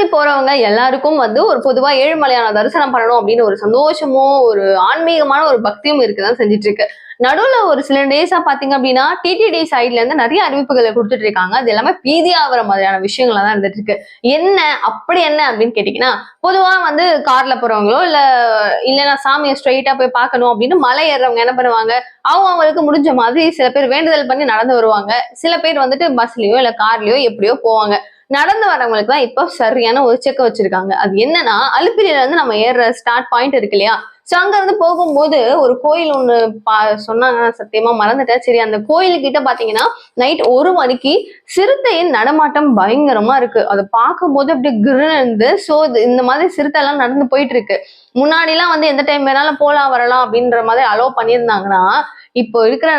திருப்பதி போறவங்க எல்லாருக்கும் வந்து ஒரு பொதுவா ஏழுமலையான தரிசனம் பண்ணணும் அப்படின்னு ஒரு சந்தோஷமும் ஒரு ஆன்மீகமான ஒரு பக்தியும் இருக்குதான் செஞ்சுட்டு இருக்கு நடுவுல ஒரு சில டேஸா பாத்தீங்க அப்படின்னா டிடிடி சைட்ல இருந்து நிறைய அறிவிப்புகளை கொடுத்துட்டு இருக்காங்க. அது எல்லாமே பீதி ஆகிற மாதிரியான விஷயங்களா தான் இருந்துட்டு இருக்கு என்ன அப்படி என்ன அப்படின்னு கேட்டீங்கன்னா பொதுவா வந்து கார்ல போறவங்களோ இல்ல இல்லைன்னா சாமியை ஸ்ட்ரைட்டா போய் பார்க்கணும் அப்படின்னு மலை ஏறுறவங்க என்ன பண்ணுவாங்க? அவங்க அவங்களுக்கு முடிஞ்ச மாதிரி சில பேர் வேண்டுதல் பண்ணி நடந்து வருவாங்க. சில பேர் வந்துட்டு பஸ்லயோ இல்ல கார்லயோ எப்படியோ போவாங்க. நடந்து வரவங்களுக்கு தான் இப்போ சரியான ஒரு செக்க வச்சிருக்காங்க. அது என்னன்னா அலுப்பிரியில இருந்து நம்ம ஏறுற ஸ்டார்ட் பாயிண்ட் இருக்கு இல்லையா? ஸோ அங்க இருந்து போகும்போது ஒரு கோயில் ஒண்ணு பா சொன்னாங்க சத்தியமா மறந்துட்டேன். சரி அந்த கோயிலுக்கிட்ட பாத்தீங்கன்னா நைட் ஒரு மணிக்கு சிறுத்தையின் நடமாட்டம் பயங்கரமா இருக்கு. அதை பார்க்கும்போது அப்படியே கிருன்னு இருந்து ஸோ இந்த மாதிரி சிறுத்தை எல்லாம் நடந்து போயிட்டு இருக்கு முன்னாடிலாம் வந்து எந்த டைம் வேணாலும் போலாம் வரலாம் அப்படின்ற மாதிரி அலோவ் பண்ணியிருந்தாங்கன்னா இப்போ இருக்கிற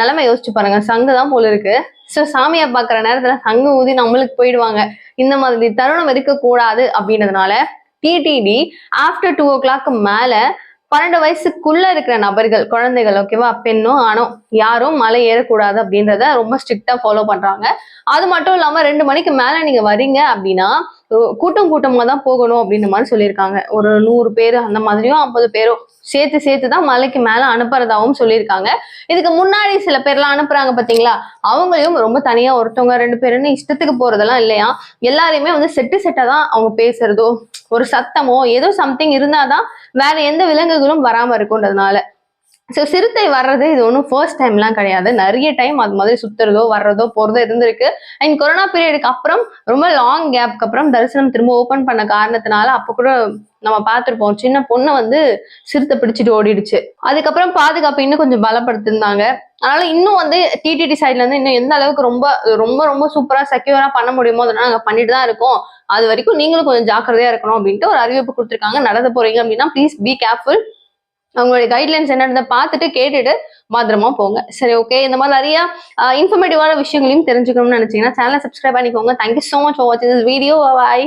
நிலைமை யோசிச்சு பாருங்க. சங்கு தான் போல இருக்கு. ஸோ சாமியை பார்க்குற நேரத்தில் சங்கு ஊதி நம்மளுக்கு போயிடுவாங்க. இந்த மாதிரி தருணம் இருக்கக்கூடாது அப்படின்றதுனால TTD after two o'clock மேலே பன்னெண்டு வயசுக்குள்ள இருக்கிற நபர்கள் குழந்தைகள் ஓகேவா பெண்ணோ ஆணோ யாரும் மலை ஏறக்கூடாது அப்படின்றத ரொம்ப ஸ்ட்ரிக்டா ஃபாலோ பண்றாங்க. அது மட்டும் இல்லாம ரெண்டு மணிக்கு மேல நீங்க வரீங்க அப்படின்னா கூட்டம் கூட்டமாக தான் போகணும் அப்படின்ற மாதிரி சொல்லியிருக்காங்க. ஒரு நூறு பேர் அந்த மாதிரியும் ஐம்பது பேரும் சேர்த்து சேர்த்து தான் மலைக்கு மேலே அனுப்புறதாகவும் சொல்லியிருக்காங்க. இதுக்கு முன்னாடி சில பேர்லாம் அனுப்புறாங்க பார்த்தீங்களா அவங்களையும் ரொம்ப தனியாக ஒருத்தவங்க ரெண்டு பேருன்னு இஷ்டத்துக்கு போகிறதெல்லாம் இல்லையா? எல்லாரையுமே வந்து செட்டு செட்டாக தான் அவங்க பேசுறதோ ஒரு சத்தமோ ஏதோ சம்திங் இருந்தாதான் வேற எந்த விலங்குகளும் வராமல் இருக்குன்றதுனால ஸோ சிறுத்தை வர்றது இது ஒன்றும் ஃபர்ஸ்ட் டைம்லாம் கிடையாது. நிறைய டைம் அது மாதிரி சுத்துறதோ வர்றதோ போகிறதோ இருந்திருக்கு. அண்ட் கொரோனா பீரியடுக்கு அப்புறம் ரொம்ப லாங் கேப்க்கு அப்புறம் தரிசனம் திரும்ப ஓப்பன் பண்ண காரணத்தினால அப்போ கூட நம்ம பார்த்துருப்போம். சின்ன பொண்ணை வந்து சிறுத்தை பிடிச்சிட்டு ஓடிடுச்சு. அதுக்கப்புறம் பாதுகாப்பு இன்னும் கொஞ்சம் பலப்படுத்திருந்தாங்க அதனால இன்னும் வந்து டிடிடி சைட்ல இருந்து இன்னும் எந்த அளவுக்கு ரொம்ப ரொம்ப ரொம்ப சூப்பரா செக்யூரா பண்ண முடியுமோ அதெல்லாம் நாங்கள் பண்ணிட்டு தான் இருக்கோம். அது வரைக்கும் நீங்களும் கொஞ்சம் ஜாக்கிரதையா இருக்கணும் அப்படின்ட்டு ஒரு அறிவிப்பு கொடுத்துருக்காங்க. நடந்து போறீங்க அப்படின்னா ப்ளீஸ் பி கேர்ஃபுல் அவங்களுடைய கைட்லைன்ஸ் என்னன்றதை பார்த்துட்டு கேட்டுட்டு பத்திரமா போங்க. சரி ஓகே இந்த மாதிரி நிறைய இன்ஃபர்மேட்டிவான விஷயங்களையும் தெரிஞ்சுக்கணும்னு நினைச்சீங்கன்னா சேனலை சப்ஸ்கிரைப் பண்ணிக்கோங்க. Thank you so much for வாட்சிங் திஸ் வீடியோ பாய்